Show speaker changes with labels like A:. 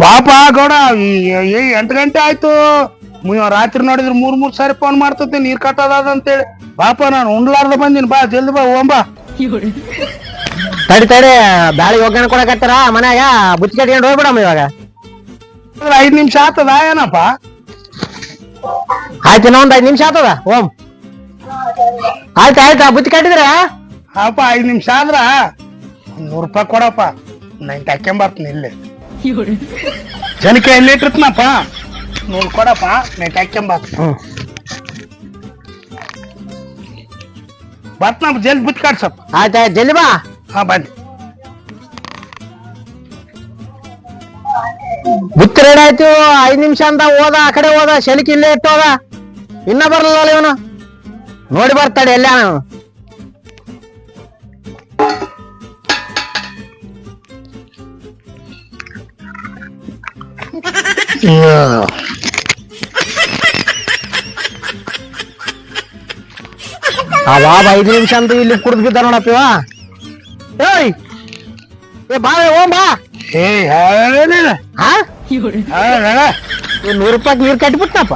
A: ಬಾ ಗೌಡ ಈ- ಎಂಟು ಗಂಟೆ ಆಯ್ತು. ರಾತ್ರಿ ನೋಡಿದ್ರೆ ಮೂರ್ ಮೂರ್ ಸಾರಿ ಫೋನ್ ಮಾಡ್ತತಿ ನೀರ್ ಕಟ್ಟದ ಅಂತೇಳಿ. ಬಾಪ ನಾನು ಉಂಡ್ಲಾರ್ದ ಬಂದಿನಿ ಬಾ ಜಲ್ದಿ ಬಾ ಓಂಬಾ
B: ತಡಿ ತಡಿ ಬ್ಯಾಳಿ ಒಗ್ಗರಣೆ ಕೊಡಕತ್ತಾರ? ಮನ್ಯಾಗ ಬುತ್ತಿ ಕಟ್ಕೊಂಡು ಹೋಗ್ಬಿಡಮ್ಮ ಇವಾಗ.
A: ಐದ್ ನಿಮಿಷ ಆತದ ಏನಪ್ಪ?
B: ಆಯ್ತು ಇನ್ನೊಂದ್ ಐದ್ ನಿಮಿಷ ಆತದ ಓಂ ಆಯ್ತು ಆಯ್ತಾ ಬುತ್ತಿ ಕಟ್ಟಿದ್ರ?
A: ಅಪ್ಪ ಐದ್ ನಿಮಿಷ ಆದ್ರ ನೂರ್ ರೂಪಾಯಿ ಕೊಡಪ್ಪ. ನೈನ್ ತಕ್ಕೊಂಬರ್ತೀನಿ ಇಲ್ಲಿ. ಜನಕ್ಕೆ ಎಲ್ಲಿ ಇಟ್ಟಿರ್ತೀನಪ್ಪ? ನೂರ್ ಕೊಡಪ್ಪ ನೈಟ್
B: ಹಾಕ್ಯಂಬ
A: ಬರ್ತನಪ್ಪ ಜಲ್ದಿ ಬುತ್ತಿ ಕಾಡ್ಸಪ್ಪ
B: ಆಯ್ತು ಆಯ್ತು ಜಲ್ದಿ ಬಾ.
A: ಹಾ ಬನ್ನಿ
B: ಬುತ್ತಿ ರೆಡಿ ಆಯ್ತು ಐದ್ ನಿಮಿಷ ಅಂತ ಹೋದ ಆ ಕಡೆ ಹೋದ ಶೆಲಿಕ್ ಇಲ್ಲೇ ಇಟ್ಟೋದ. ಇನ್ನ ಬರಲ್ಲ ಇವನು. ನೋಡಿ ಬರ್ತಾಳೆ ಎಲ್ಲ ಆ ಬಾ ಐದು ನಿಮಿಷ ಅಂತ ಇಲ್ಲಿ ಕುಡ್ದು ಬಿದ್ದ ನೋಡಪ್ಪ ಇವ ಏಯ್ ಏ ಬಾ ಓಂ ಬಾ
A: ಏ
B: ಹಾ ನೂರು ರೂಪಾಯಿ ನೀರು ಕಟ್ಬಿಟ್ನಪ್ಪ